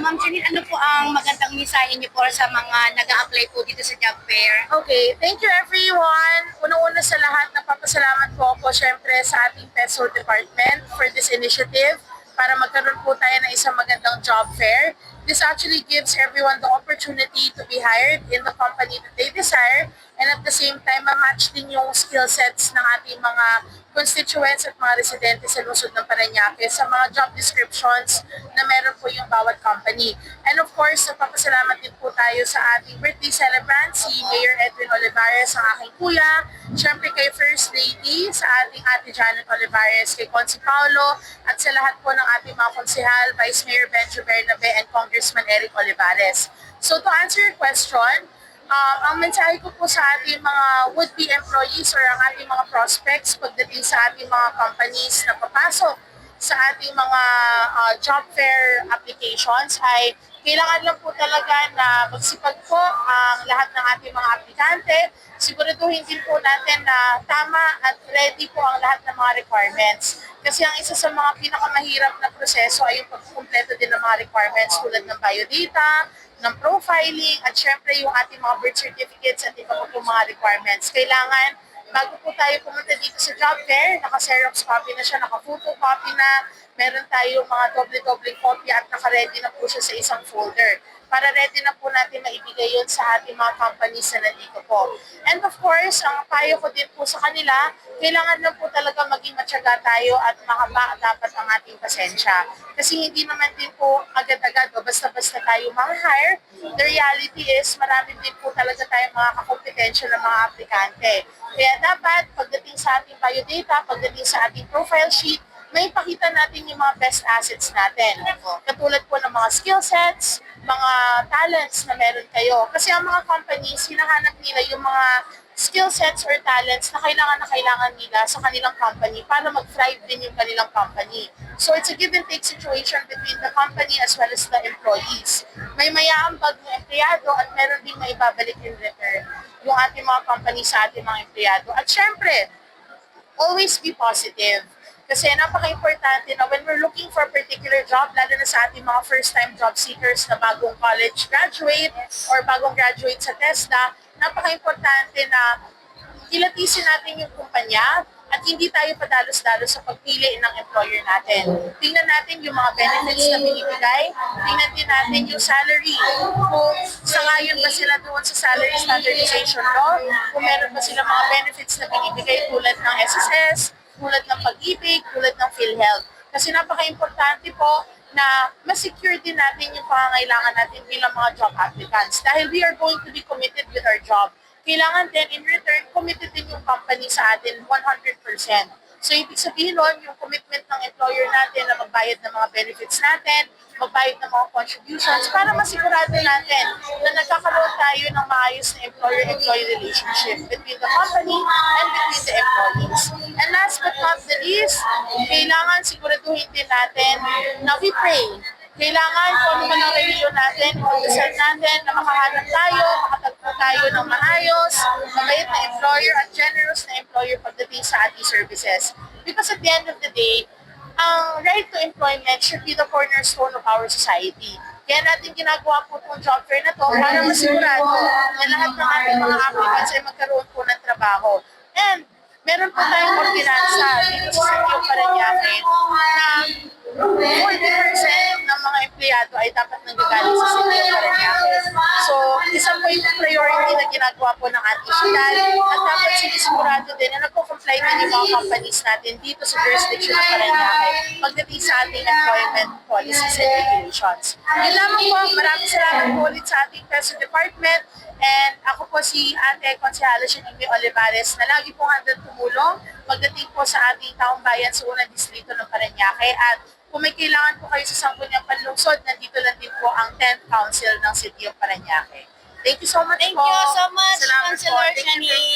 Ma'am Janine, ano po ang magandang mensahe niyo po sa mga nag apply po dito sa job fair? Okay, thank you everyone. Unang-una sa lahat, napapasalamat po ako syempre sa ating PESO department for this initiative para magkaroon po tayo ng isang magandang job fair. This actually gives everyone the opportunity to be hired in the company that they desire and at the same time, ma-match din yung skill sets ng ating mga constituents at mga residente sa lungsod ng Paranaque sa mga job descriptions na meron po yung bawat company. And of course, nagpapasalamat din po tayo sa ating birthday celebrant, si Mayor Edwin Olivares, ang aking kuya. Siyempre kay First Lady, sa ating ate Janet Olivares, kay Consi Paulo, at sa lahat po ng ating mga konsehal, Vice Mayor Benjo Bernabe, and Congressman Eric Olivares. So to answer your question, Um, ang mensahe ko po sa ating mga would-be employees or ang ating mga prospects pagdating sa ating mga companies na papasok sa ating mga uh, job fair applications ay kailangan lang po talaga na magsipag po ang lahat ng ating mga aplikante. Siguraduhin din po natin na tama at ready po ang lahat ng mga requirements. Kasi ang isa sa mga pinakamahirap na proseso ay yung pagkukumpleto din ng mga requirements tulad ng biodata, ng profiling, at syempre yung ating mga birth certificates at iba po mga requirements. Kailangan, bago po tayo pumunta dito sa job fair, naka-xerox copy na siya, naka-photocopy na, meron tayong mga doble-doble copy at naka-ready na po siya sa isang folder para ready na po natin maibigay yun sa ating mga companies na nandito po. And of course, ang payo ko din po sa kanila, kailangan lang po talaga maging matyaga tayo at mahaba dapat ang ating pasensya. Kasi hindi naman din po agad-agad o basta-basta tayo ma-hire. The reality is, marami din po talaga tayong mga kakompetensya ng mga aplikante. Kaya dapat, pagdating sa ating biodata, pagdating sa ating profile sheet, may pakita natin yung mga best assets natin. Katulad po ng mga skill sets, mga talents na meron kayo. Kasi ang mga companies, hinahanap nila yung mga skill sets or talents na kailangan na kailangan nila sa kanilang company para mag-thrive din yung kanilang company. So it's a give and take situation between the company as well as the employees. May mayaambag ng empleyado at meron din maibabalik in return yung ating mga company sa ating mga empleyado. At syempre, always be positive. Kasi napaka-importante na when we're looking for a particular job, lalo na sa ating mga first-time job seekers na bagong college graduate or bagong graduate sa TESDA, napaka-importante na kilatisin natin yung kumpanya at hindi tayo padalos-dalos sa pagpili ng employer natin. Tingnan natin yung mga benefits na binibigay, tingnan din natin yung salary. Kung sangayon ba sila doon sa salary standardization law, kung meron ba sila mga benefits na binibigay tulad ng SSS, tulad ng pag-ibig, tulad ng PhilHealth. Kasi napaka-importante po na ma-secure din natin yung pangangailangan natin bilang mga job applicants. Dahil we are going to be committed with our job. Kailangan din in return, committed din yung company sa atin 100%. So, ibig sabihin nun, yung commitment ng employer natin na magbayad ng mga benefits natin, magbayad ng mga contributions para masigurado natin na nagkakaroon tayo ng maayos na employer-employee relationship between the company and between the employees. And last but not the least, kailangan siguraduhin din natin na we pray kailangan kung ano man ang reliyon natin, pagdasal natin na makahanap tayo, makatagpo tayo ng maayos, mabait na employer at generous na employer pagdating sa ating services. Because at the end of the day, ang right to employment should be the cornerstone of our society. Kaya natin ginagawa po itong job fair na to para masigurado na lahat ng ating mga applicants ay magkaroon po ng trabaho. And meron po tayong ordinansa dito sa Santiago Paranaque na 40% ng mga empleyado ay dapat nanggagaling sa Santiago Paranaque. So, isa po priority na ginagawa po ng ating syudad at dapat sinisigurado din na nagko-comply din yung mga companies natin dito sa jurisdiction ng Paranaque pagdating sa ating employment policies and regulations. Yun lamang po, maraming salamat po ulit sa ating Preso Department and ako po si Ate Consejala Shanimi Olivares na lagi pong handang tumulong pagdating po sa ating taong bayan sa unang distrito ng Paranaque at kung may kailangan po kayo sa Sangguniang Panlungsod, nandito lang din po ang 10th Council ng City of Paranaque. Thank you so much Thank po. you so much, Salamat po. Councilor Thank you, thank you. Shani.